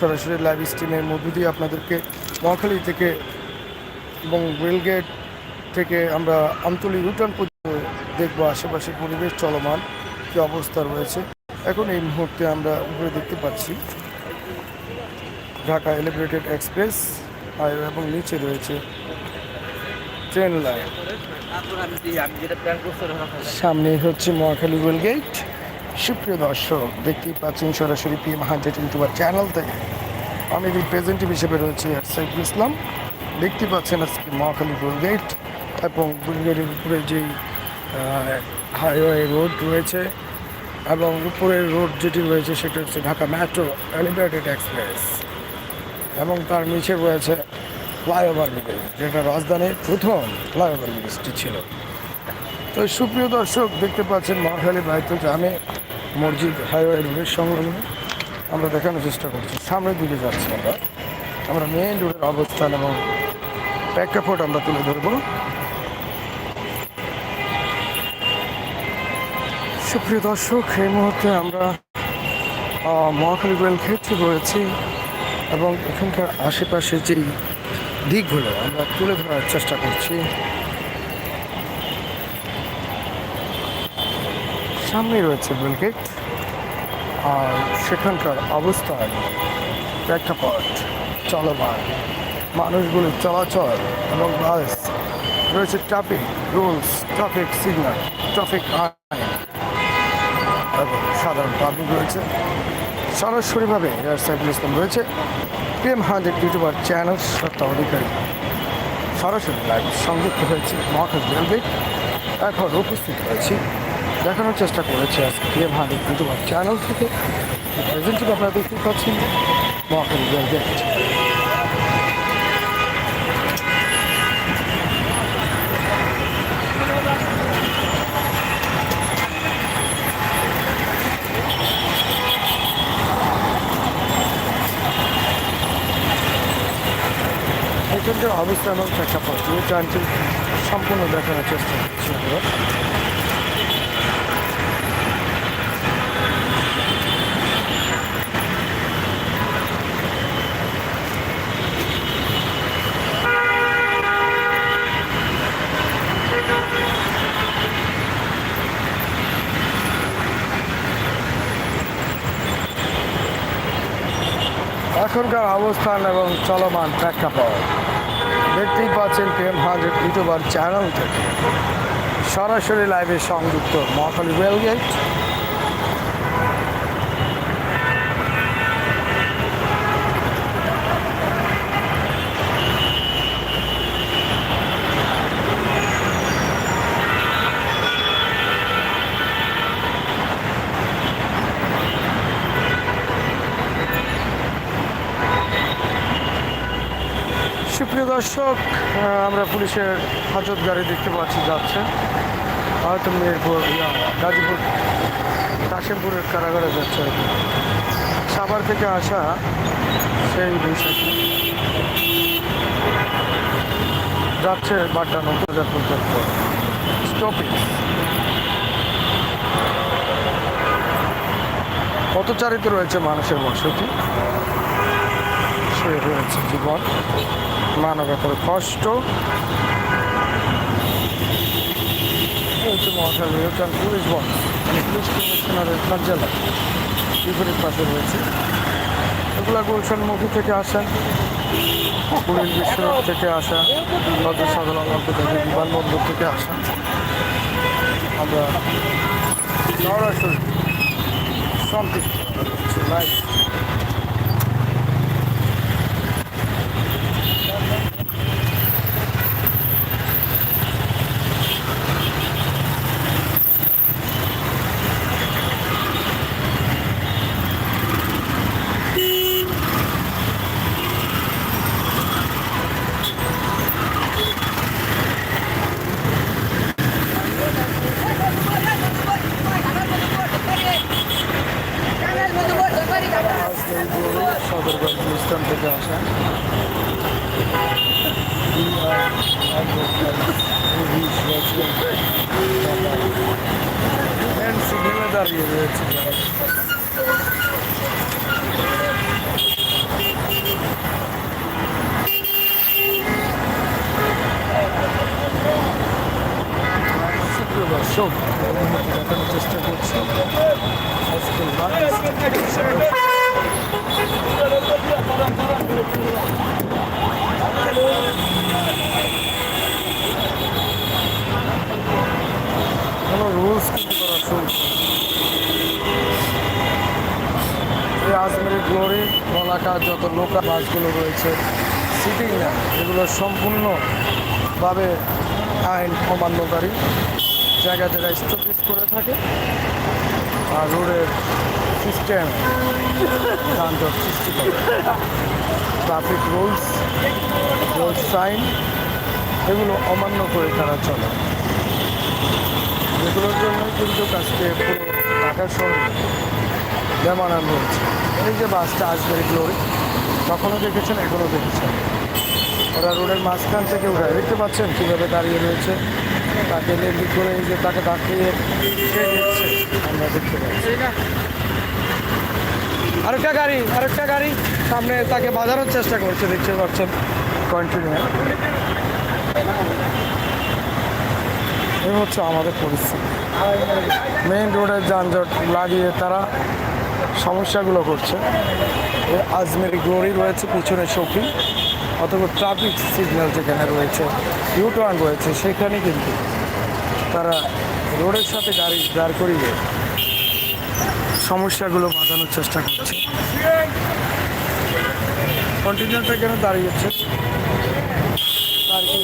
সরাসরি লাইভ স্ট্রিমের মধ্য দিয়ে আপনাদেরকে মহাখালী থেকে এবং রেলগেট থেকে আমরা আমতলি রুটান পর্যন্ত দেখব আশেপাশের পরিবেশ চলমান, কী অবস্থা রয়েছে। এখন এই মুহূর্তে আমরা উপরে দেখতে পাচ্ছি ঢাকা এলিভেটেড এক্সপ্রেস এবং নিচে রয়েছে ট্রেন লাইন। সামনে হচ্ছে মহাখালী রেলগেট। সুপ্রিয় দর্শক, দেখতেই পাচ্ছেন সরাসরি পি হান্ড্রেড ইউটিউবার চ্যানেল থেকে। আমি রিপ্রেজেন্টেটিভ হিসেবে রয়েছে সাইফুল ইসলাম দেখতে পাচ্ছেন আজকে মহাখালী রেলগেট এবং রেলগেটের উপরে যেই হাইওয়ে রোড রয়েছে এবং উপরের রোড যেটি রয়েছে সেটা হচ্ছে ঢাকা মেট্রো এলিভেটেড এক্সপ্রেস এবং তার নিচে রয়েছে ফ্লাইওভার ব্রিজ যেটা রাজধানীর প্রথম ফ্লাইওভার ব্রিজটি ছিল। তো সুপ্রিয় দর্শক, দেখতে পাচ্ছেন মহাখালী বাইতুল জামে মসজিদ হাইওয়ে রোডের সংলগ্ন। আমরা দেখানোর চেষ্টা করছি। সামনের দিকে যাচ্ছি আমরা। আমরা মেন রোডের অবস্থান এবং প্রেক্ষাপট আমরা তুলে ধরবো। সুপ্রিয় দর্শক, এই মুহূর্তে আমরা মহাখালী রেল ক্ষেত্রে রয়েছি এবং এখানকার আশেপাশে যেই দিকগুলো আমরা তুলে ধরার চেষ্টা করছি সামনে রয়েছে রেলগেট আর সেখানকার অবস্থান প্রেক্ষাপট চলমান। মানুষগুলির চলাচল এবং বাস, রয়েছে traffic rules traffic signal traffic আইন। এবং সাধারণ পাবলিক রয়েছে। সরাসরিভাবে এয়ার সাইফুল ইসলাম রয়েছে। প্রেম হান্ড্রেড ইউটিউবার চ্যানেল সত্তা অধিকারী। সরাসরি লাইভ সংযুক্ত হয়েছে মহাকাশ রেলগেট এখন উপস্থিত হয়েছি দেখানোর চেষ্টা করেছি আজকে। হান্ড্রেড ইউটিউবার চ্যানেল থেকে প্রেজেন্টিভ আপনারা দেখতে পাচ্ছেন? রেলগেট এখানকার অবস্থান প্রেক্ষাপট এই ট্রেনটি সম্পূর্ণ দেখানোর চেষ্টা করছি আমরা। এখনকার অবস্থান এবং চলমান প্রেক্ষাপট। দেখতেই পাচ্ছেন প্রেম হান্ড্রেড ইউটিউবার চ্যানেল থেকে সরাসরি লাইভে সংযুক্ত মহাখালী রেলগেট। সুপ্রিয় দর্শক আমরা পুলিশের হাজত গাড়ি দেখতে পাচ্ছি, যাচ্ছে। হয়তো মিরপুর গাজীপুর, কাশিমপুরের কারাগারে যাচ্ছে। আর। সাভার থেকে আসা সেই বিষয়টি। যাচ্ছে বাড্ডা নতুন পর্যন্ত স্টপিং পথচারিত রয়েছে মানুষের বসতি। সে রয়েছে জীবন। মানবতার কষ্ট। পুলিশ বক্স মানে পুলিশ কমিশনারের কার্যালয় বিপরীত পাশে রয়েছে। এগুলা গুলশানমুখী থেকে আসেন পুলিশ বিশ্ব থেকে আসা নজর সাধারণ বিমানবন্দর থেকে আসা। আমরা সরাসরি সম্পৃক্ত এই সদরগঞ্জ স্থান থেকে আসা। সিগনালে দাঁড়িয়ে রয়েছে দর্শক দেখানোর চেষ্টা করছি। আজকে যত লোকাল বাসগুলো রয়েছে সিটিং না এগুলো সম্পূর্ণভাবে আইন অমান্যকারী। জায়গা জায়গায় স্টপিস করে থাকে। আর রোডের সিস্টেম যানজট সৃষ্টি করে ট্রাফিক রুলস রোড সাইন এগুলো অমান্য করে তারা চলে। এগুলোর জন্য কিন্তু আজকে পুরো ঢাকা শহরে বেমানান রয়েছে। এই যে বাসটা আসবে গ্লোরি তখনও দেখেছেন? এখনও দেখেছেন। ওরা রোডের মাঝখান থেকে উঠায় দেখতে পাচ্ছেন কীভাবে দাঁড়িয়ে রয়েছে? তাকে লেন্দি করে এই যে তাকে দাঁড়িয়ে সে দিচ্ছে। আমরা দেখতে পাচ্ছি। আরেকটা গাড়ি আরেকটা গাড়ি। সামনে তাকে বাজানোর চেষ্টা করছে, দেখতে পাচ্ছেন। কন্টিনিউ এই হচ্ছে আমাদের পরিস্থিতি। মেইন রোডের যানজট লাগিয়ে তারা সমস্যাগুলো করছে। আজমেরি গ্লোরি রয়েছে, পিছনে শৌখিন, অথবা ট্রাফিক সিগন্যাল যেখানে রয়েছে ইউটার্ন রয়েছে, সেখানে কিন্তু তারা রোডের সাথে গাড়ি দাঁড় করিয়ে সমস্যাগুলো বাঁধানোর চেষ্টা করছে কন্টিনিউটা কেন দাঁড়িয়েছে তার কি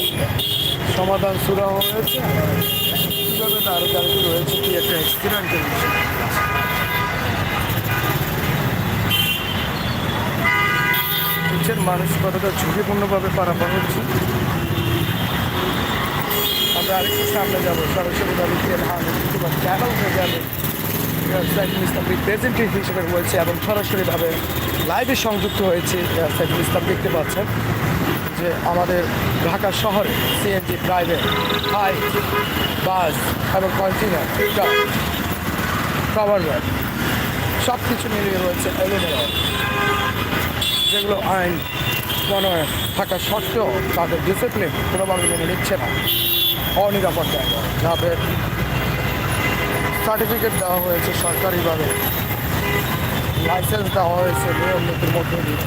সমাধান শুরু হয়েছে কীভাবে তার গাড়ি রয়েছে কি একটা এক্সিডেন্টের বিষয় দেখছেন মানুষ কতটা ঝুঁকিপূর্ণভাবে পারাপার হচ্ছে আমরা আরেকটু সামনে যাব সরাসরি ভাবে গিয়ে চ্যানেল হয়ে যাবে সাইফুল ইসলাম রিপ্রেজেন্টেটিভ হিসেবে রয়েছে এবং সরাসরিভাবে লাইভে সংযুক্ত হয়েছে সাইফুল ইসলাম দেখতে পাচ্ছেন যে আমাদের ঢাকা শহরে সিএনজি প্রাইভেট, হাই বাস এবং কন্টেনার পিকআপ কভার ভ্যান সব কিছু মিলিয়ে রয়েছে এলোমেলো যেগুলো আইন মনে থাকা সত্ত্বেও তাদের ডিসিপ্লিন কোনোভাবে মেনে নিচ্ছে না। অনিরাপত্তায় যাদের সার্টিফিকেট দেওয়া হয়েছে সরকারিভাবে। লাইসেন্স দেওয়া হয়েছে নিয়ম নীতির মধ্যে দিয়ে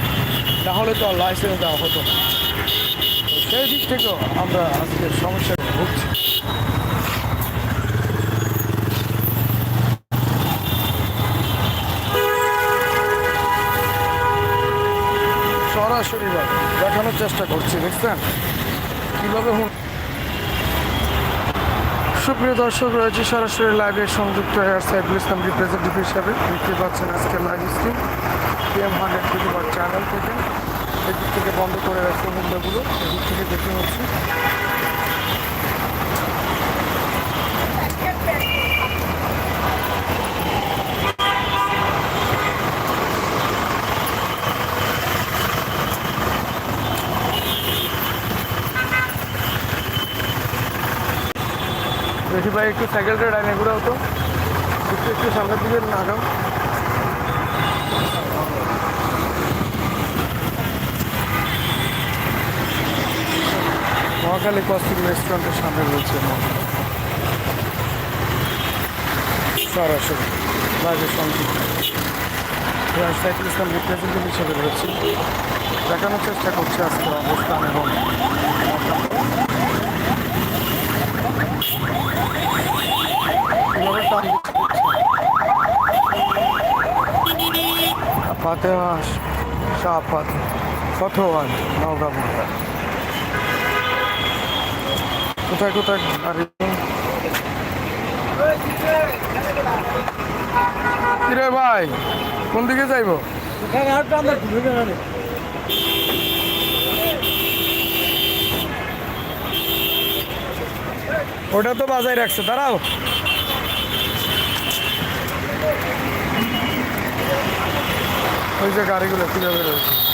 তাহলে তো আর লাইসেন্স দেওয়া হতো না। সেই দিক থেকেও আমরা আজকে সমস্যায় ভুগছি। সরাসরি দেখানোর চেষ্টা করছি, দেখছেন? কীভাবে হুন সুপ্রিয় দর্শক, রয়েছে সরাসরি লাইভে সংযুক্ত হয়ে আসছে সাইফুল ইসলাম রিপ্রেজেন্টেটিভ হিসাবে। দেখতে পাচ্ছেন আজকে live stream PM hundred YouTuber channel থেকে। এদিক থেকে বন্ধ করে রাখছে মুন্ডাগুলো এদিক থেকে দেখে হচ্ছে দেখি ভাই, একটু সাইকেলটা ডাইনে ঘুরাও তো। একটু একটু সামনের দিকে না দাও মহাকালী কস্টিক রেস্টুরেন্টের সামনে রয়েছে সরাসরি রয়েছে। দেখানোর চেষ্টা করছে আজকের অবস্থান এবং ফাতেহা শাহ ফাতে ফতোয়ান নওগাঁ কোথায় কোথায় গাড়ি কিরে ভাই কোন দিকে যাইব ওটা তো বাজায় রাখছে দাঁড়াও। ওই যে গাড়িগুলো কীভাবে রয়েছে?